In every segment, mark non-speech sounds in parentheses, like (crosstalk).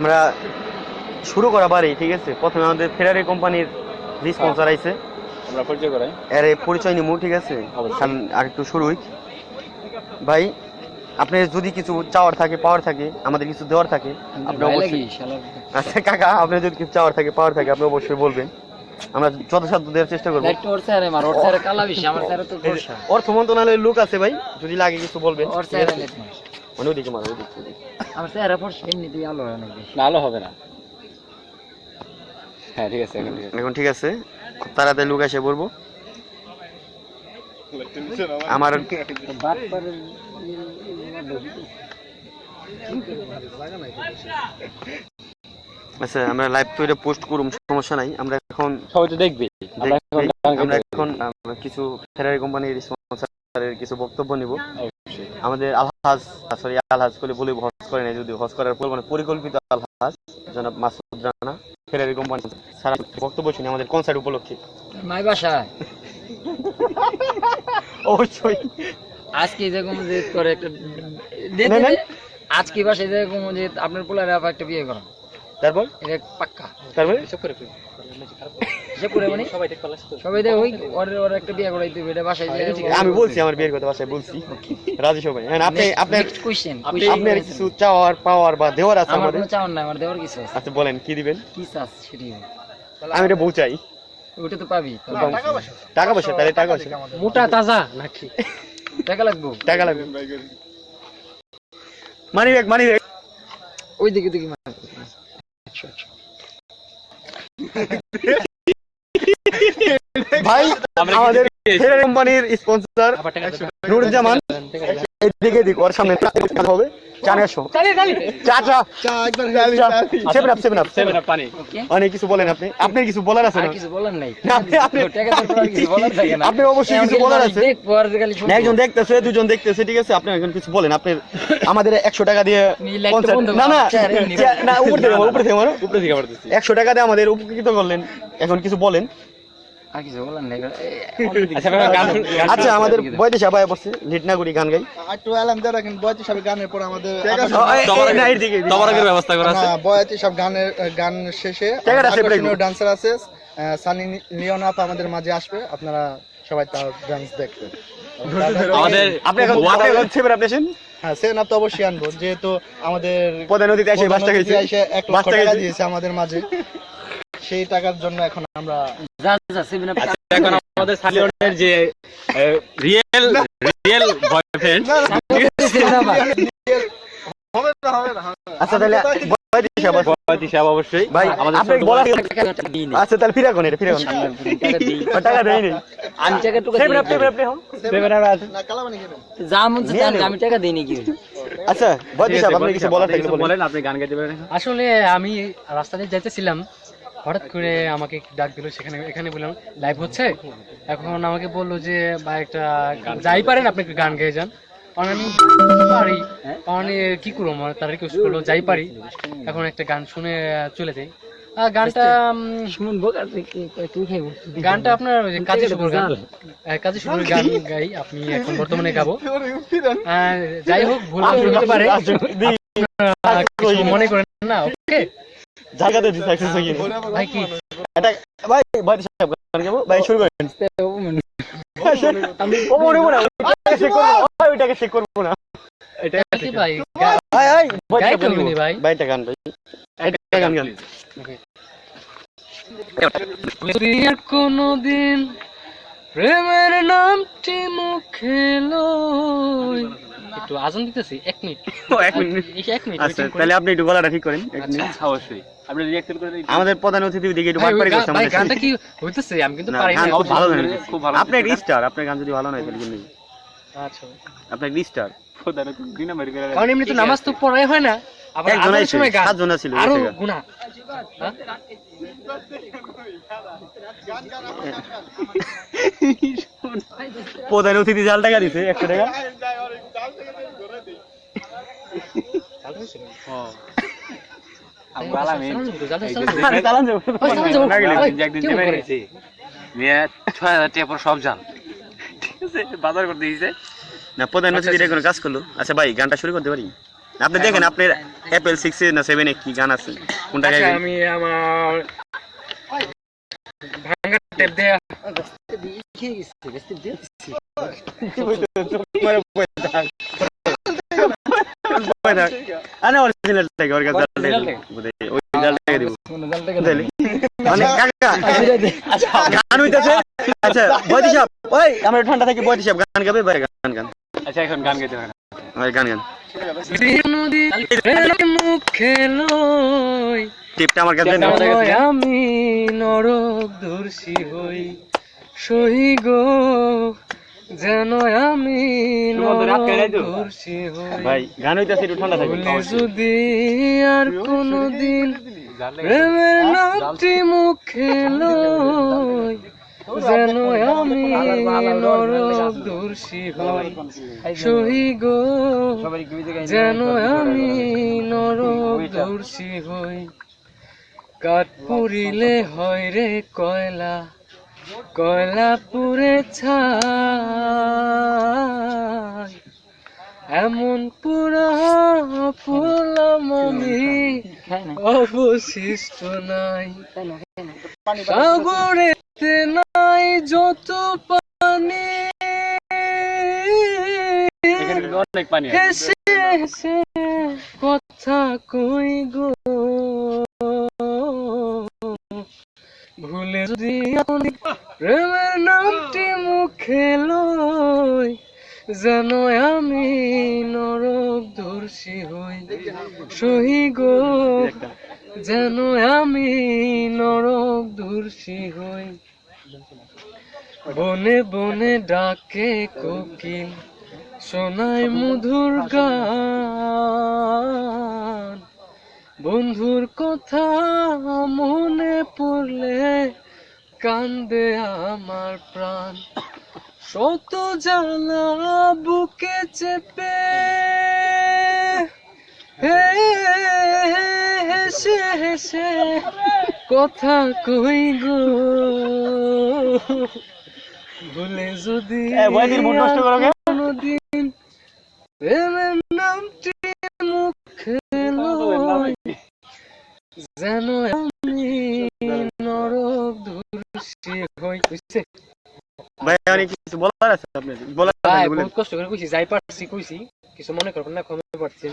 আমরা শুরু করা বাড়ি ঠিক আছে? প্রথমে আমাদের ফেরারি কোম্পানির স্পন্সর আইছে। আমরা পরিচয় করাই। এর পরিচয় নিমু ঠিক আছে? খান আর একটু শুরুই ভাই আপনি যদি কিছু চাওয়ার থাকে পাওয়ার থাকে আমাদের কিছু দেওয়ার থাকে আপনি অবশ্যই আচ্ছা কাকা আপনার যদি কিছু চাওয়ার থাকে পাওয়ার থাকে আপনি অবশ্যই বলবেন। আমরা যথাসাধ্য দেওয়ার চেষ্টা করব। একটু ওর স্যারে মার ওর স্যারে কালা বেশি আমার স্যারে তো অর্থ মন্ত্রণালয়ের লোক আছে ভাই যদি লাগে কিছু বলবেন। ওর স্যারে মানে মারো। আমার ফর্সা এমনিতেই আলো হয় অনেক বেশি না আলো হবে না। হ্যাঁ ঠিক আছে এখন ঠিক আছে। এখন ঠিক আছে খুব তাড়াতাড়ি লোক এসে বলব আমার আচ্ছা আমরা লাইভ তো এটা পোস্ট করুম সমস্যা নাই। আমরা এখন সবাই তো দেখবে। আমরা এখন কিছু ফেরারি কোম্পানির স্পন্সরের কিছু বক্তব্য নিব। অবশ্যই আমাদের আলহাজ সরি আলহাজ করে বলে হজ করে নাই যদি হজ করার পর মানে পরিকল্পিত আলহাজ জনাব মাসুদ রানা ফেরারি কোম্পানি। সারা বক্তব্য শুনি আমাদের কনসার্ট উপলক্ষে। মাই অবশ্যই। আজকে যেরকম যে করে একটা। আজকে বাসায় যেরকম যে আপনার পোলারে একটা বিয়ে করেন। তারপর? এটা পাক্কা। তারপরে? সে করে মানে সবাই দেখ ওই একটা বিয়ে এটা বাসায় আমি বলছি আমার বিয়ের কথা বাসায় বলছি। রাজি সবাই। হ্যাঁ আপনি আপনার কোশ্চেন আপনার কিছু চাওয়ার পাওয়ার বা দেওয়ার আছে আমার কোনো চাওয়ার আমার দেওয়ার কিছু আছে। আচ্ছা বলেন কি দিবেন? কি চাস আমি এটা বউ চাই। ওটা তো পাবি টাকা পয়সা তাহলে টাকা পয়সা। মোটা তাজা নাকি? টাকা লাগবো? টাকা লাগবে। Money bag money bag. ওই দিকে দিকে মার ভাই আমাদের ফেরারি কোম্পানির স্পন্সর নুরুজ্জামান এদিকে দিক ওর সামনে হবে। চা নিয়ে আসো। চা চা। Seven seven up seven up পানি। অনেক কিছু বলেন আপনি। আপনার কিছু বলার আছে না? কিছু বলার নাই। না, আপনি- অবশ্যই কিছু বলার আছে। একজন দেখতেছে দুজন দেখতেছে ঠিক আছে? আপনি একজন কিছু বলেন। আপনি আমাদের একশো টাকা দিয়ে নি না না উপর থেকে (laughs) উপর থেকে একশো টাকা দিয়ে আমাদের উপকৃত করলেন। এখন কিছু বলেন। আর কিছু বলার নাই। আচ্ছা ভাই, গান গান আমাদের বয়দেশ আবায় পড়ছে লিট গান গাই। একটু অ্যালার্ম দিয়ে রাখেন বয়াতি সব গানের পর আমাদের ও, এই- এই- না, এর দিকে, এর দিকে। তবরাকের ব্যবস্থা করা আছে? হ্যাঁ, সব গানের গান শেষে জায়গাটা separate আকর্ষণীয় করব। ডান্সার আছে সানি লিওন আপ আমাদের মাঝে আসবে আপনারা সবাই তার ডান্স দেখবেন। আমাদের আপনি এখন হ্যাঁ সেভেন আপ তো অবশ্যই আনব যেহেতু আমাদের প্রধান অতিথি এসে বাসটা দিয়েছে আমাদের মাঝে। সেই টাকার জন্য এখন আমরা আপ এখন আমাদের সালিয়নের যে real real boyfriend seven up আচ্ছা তাহলে বয়দেশ আবাস বয়তি সাহেব অবশ্যই। ভাই আমাদের আপনি ছোট বলার দিই নি আচ্ছা তাহলে ফিরা কোন এটা ফিরা কোন টাকা দেই নেই আমি টাকা টুকা সেভেন আপ আপনি হন সেভেন আপ না কালামানি খেবেন যা মন চায় আমি- টাকা দিই নি কি আচ্ছা বয়দেশ আবাস আপনি কিছু বলার থাকলে বলেন। বলেন আপনি গান গাইতে পারেন। আসলে আমি রাস্তা দিয়ে যাইতেছিলাম হঠাৎ করে আমাকে ডাক দিল সেখানে এখানে বললাম লাইভ হচ্ছে? এখন আমাকে বলল যে বা একটা যাই পারেন আপনি একটু গান গেয়ে যান। আমি পারি এ কি করব আমার তারা রিকোয়েস্ট করল যাই পারি। এখন একটা গান শুনে চলে যাই। গানটা শুনুন গানটা আপনার কাজী শুভর গান। কাজী শুভর গান গাই আপনি এখন বর্তমানে গাবো। যাই হোক ভুল পারে। মনে করেন না ওকে? জায়গাতে দিতে ভাই কি? এটা ভাই গান গাবো? ভাই শুরু করেন। ও মনে মনে ওইটাকে চেক করব ভাই, ওইটাকে চেক করব না। এটা কি ভাই? ভাই ভাই বয়দেশ গাই আবাস ফেলবি গাবো। নি ভাই। ভাই এটা গান ভাই এটা গান গান। আর কোনোদিন প্রেমের নামটি মুখে লই একটু আজান দিতেছি এক মিনিট। ও, এক মিনিট। এক মিনিট আচ্ছা তাহলে আপনি একটু গলাটা ঠিক করেন এক মিনিট। অবশ্যই। আপনি রিঅ্যাক্ট করে দিন। আমাদের প্রধান অতিথি দিকে একটু করছে আমাদের। গানটা কি হইতেছে? আমি কিন্তু পারি না খুব ভালো খুব ভালো আপনি একটা স্টার আপনার গান যদি ভালো নয় তাহলে কিন্তু আচ্ছা। আপনি একটা স্টার গ্রিনা মেরি করে কারণ এমনি তো নামাজ তো পড়াই হয় না। আবার আজানের সময় গান। সাতজন ছিল, আরও গুনাহ হ্যাঁ? প্রধান অতিথি জাল টাকা দিছে একশো টাকা। আপনি দেখেন আপনার অ্যাপেল সিক্স না সেভেন কি গান আছে কোনটা আমি আমার ভাঙা আরে অরিজিনাল থেকে ওর কাছে ওই জালটাকে দিব। মানে কাকা গান হইতাছে? আচ্ছা বয়তি সাহেব ওই আমরা ঠান্ডা থেকে সাহেব গান গাবে ভাই গান গান। আচ্ছা এখন গান গাইতে ভাই গান গান। মুখে লই টিপটা আমার কাছে আমি নরক দর্শী হই সহি গো যেন আমি নরক দর্শী হই। ভাই গান হইতাছে একটু ঠান্ডা থাকে ভুলে যদি আর কোনদিন প্রেমের নামটি মুখে লই যেন আমি নরক দর্শী হই। সহি গো যেন আমি নরক দর্শী হই। কাঠ পুরিলে হয় রে কয়লা কয়লা পুরে ছাই এমন পুরা পুরলাম আমি অবশিষ্ট নাই। সাগরেতে নাই যত পানি। হেসে হেসে কথা কই গো ভুলে যদি প্রেমের নামটি মুখে যেন আমি নরক দর্শী হই। সহি গো, যেন আমি নরক দর্শী হই। বনে বনে ডাকে কোকিল শোনায় মধুর গান। বন্ধুর কথা মনে পড়লে কান্দে আমার প্রাণ। শত জ্বালা বুকে চেপে। হে হেসে হেসে কথা কই গো? ভুলে যদি কোনোদিন প্রেমের নামটি মুখে লই, যেন ভাই অনেক কিছু বলার আছে আপনার বলার ভাই বহুত কষ্ট করে কইছি যাই পারছি কইছি কিছু মনে করবেন না ক্ষমা পারছি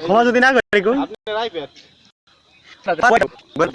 ক্ষমা যদি না করে কোন আপনার আইপ্যাড বল